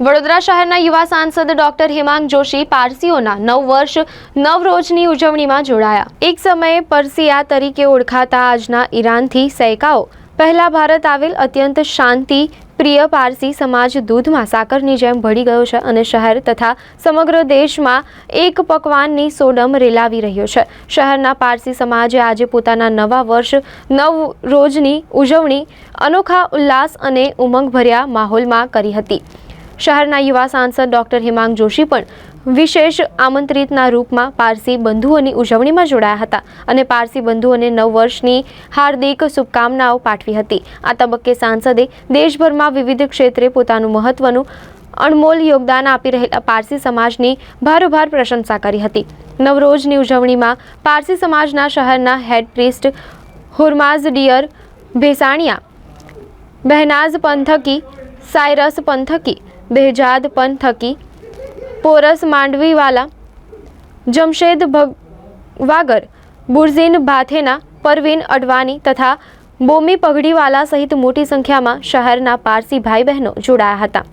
વડોદરા શહેરના યુવા સાંસદ ડોક્ટર હેમાંગ જોશી પારસીઓના નવ વર્ષ નવરોજની ઉજવણીમાં જોડાયા. એક સમયે પરસિયા તરીકે ઓળખાતા આજના ઈરાનથી સૈકાઓ. પહેલા ભારત આવેલ અત્યંત શાંતિ, પ્રિય પારસી સમાજ દૂધમાં સાકરની જેમ ભળી ગયો છે અને શહેર તથા સમગ્ર દેશમાં એક પકવાનની સોડમ રેલાવી રહ્યો છે. શહેરના પારસી સમાજે આજે પોતાના નવા વર્ષ નવ રોજની ઉજવણી અનોખા ઉલ્લાસ અને ઉમંગભર્યા માહોલમાં કરી હતી. શહેરના યુવા સાંસદ ડોક્ટર હિમાંગ જોશી પણ વિશેષ આમંત્રિતના રૂપમાં પારસી બંધુઓની ઉજવણીમાં જોડાયા હતા અને પારસી બંધુઓને નવ વર્ષની હાર્દિક શુભકામનાઓ પાઠવી હતી. આ તબક્કે સાંસદે દેશભરમાં વિવિધ ક્ષેત્રે પોતાનું મહત્વનું અણમોલ યોગદાન આપી રહેલા પારસી સમાજની ભારોભાર પ્રશંસા કરી હતી. નવરોજની ઉજવણીમાં પારસી સમાજના શહેરના head priest હુરમાઝ dear Bhesania, Behnaz Panthaki, Cyrus Panthaki Behzad Panthaki Porus Mandviwala Jamshed Bhagwagar Burzin Bhathena Parveen Advani તથા બોમી પગડીવાલા સહિત મોટી સંખ્યામાં શહેરના પારસી ભાઈ બહેનો જોડાયા હતા.